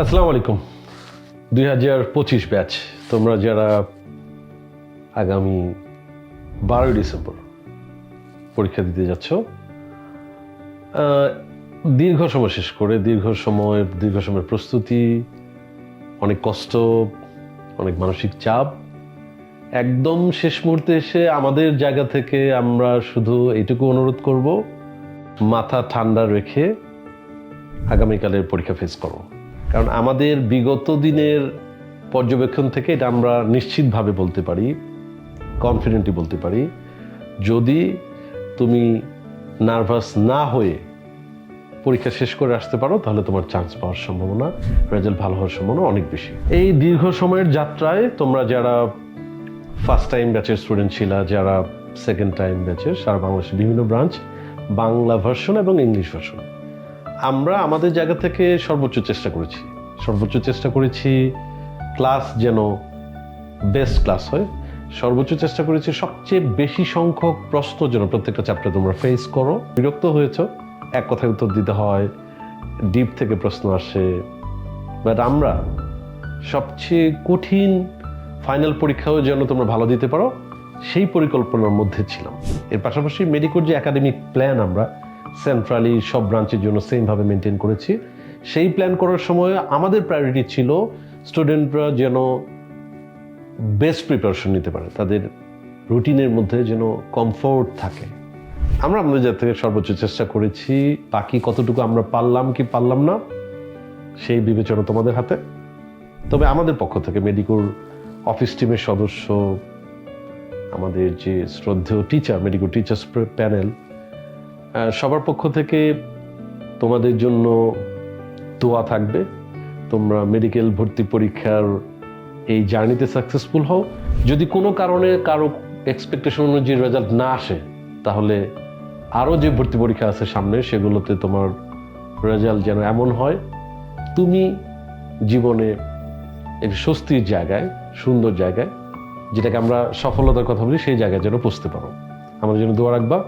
আসসালামু আলাইকুম। দুই হাজার পঁচিশ ব্যাচ, তোমরা যারা আগামী বারোই ডিসেম্বর পরীক্ষা দিতে যাচ্ছ দীর্ঘ সময় শেষ করে, দীর্ঘ সময়, দীর্ঘ সময়ের প্রস্তুতি, অনেক কষ্ট, অনেক মানসিক চাপ, একদম শেষ মুহূর্তে এসে আমাদের জায়গা থেকে আমরা শুধু এইটুকু অনুরোধ করব, মাথা ঠান্ডা রেখে আগামীকালের পরীক্ষা ফেস করো। কারণ আমাদের বিগত দিনের পর্যবেক্ষণ থেকে এটা আমরা নিশ্চিতভাবে বলতে পারি কনফিডেন্টলি বলতে পারি। যদি তুমি নার্ভাস না হয়ে পরীক্ষা শেষ করে আসতে পারো, তাহলে তোমার চান্স পাওয়ার সম্ভাবনা রেজাল্ট ভালো হওয়ার সম্ভাবনা অনেক বেশি। এই দীর্ঘ সময়ের যাত্রায় তোমরা যারা ফার্স্ট টাইম ব্যাচের স্টুডেন্ট ছিলা, যারা সেকেন্ড টাইম ব্যাচের সারা বাংলাদেশের বিভিন্ন ব্রাঞ্চ বাংলা ভার্সন এবং ইংলিশ ভার্সন আমরা আমাদের জায়গা থেকে সর্বোচ্চ চেষ্টা করেছি। সর্বোচ্চ চেষ্টা করেছি ক্লাস যেন বেস্ট ক্লাস হয়। সর্বোচ্চ চেষ্টা করেছি সবচেয়ে বেশি সংখ্যক প্রশ্ন যেন প্রত্যেকটা চ্যাপ্টার তোমরা ফেস করো। বিরক্ত হয়েছ? এক কথায় উত্তর দিতে হয় ডিপ থেকে প্রশ্ন আসে। বাট আমরা সবচেয়ে কঠিন ফাইনাল পরীক্ষাও যেন তোমরা ভালো দিতে পারো, সেই পরিকল্পনার মধ্যে ছিলাম। এর পাশাপাশি মেডিকোর যে একাডেমিক প্ল্যান আমরা সেন্ট্রালি সব ব্রাঞ্চের জন্য সেমভাবে মেনটেন করেছি। সেই প্ল্যান করার সময় আমাদের প্রায়োরিটি ছিল স্টুডেন্টরা যেন বেস্ট প্রিপারেশন নিতে পারে, তাদের রুটিনের মধ্যে যেন কমফোর্ট থাকে। আমরা আমাদের জায়গা থেকে সর্বোচ্চ চেষ্টা করেছি, বাকি কতটুকু আমরা পারলাম কি পারলাম না, সেই বিবেচনা তোমাদের হাতে। তবে আমাদের পক্ষ থেকে মেডিকোর অফিস টিমের সদস্য, আমাদের যে শ্রদ্ধেয় টিচার মেডিকো টিচার্স প্যানেল সবার পক্ষ থেকে তোমাদের জন্য দোয়া থাকবে। তোমরা মেডিকেল ভর্তি পরীক্ষার এই জার্নিতে সাকসেসফুল হও। যদি কোনো কারণে কারও এক্সপেকটেশন অনুযায়ী রেজাল্ট না আসে, তাহলে আরও যে ভর্তি পরীক্ষা আছে সামনে, সেগুলোতে তোমার রেজাল্ট যেন এমন হয়, তুমি জীবনে একটি স্বস্তির জায়গায়, সুন্দর জায়গায়, যেটাকে আমরা সফলতার কথা বলি, সেই জায়গায় যেন পৌঁছতে পারো। আমাদের জন্য দোয়া রাখবা।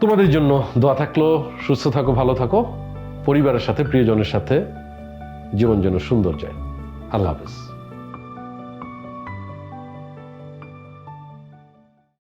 তোমাদের জন্য দোয়া থাকল, সুস্থ থাকো, ভালো থাকো। পরিবারের সাথে, প্রিয়জনের সাথে জীবন যেন সুন্দর যায়। আল্লাহ হাফেজ।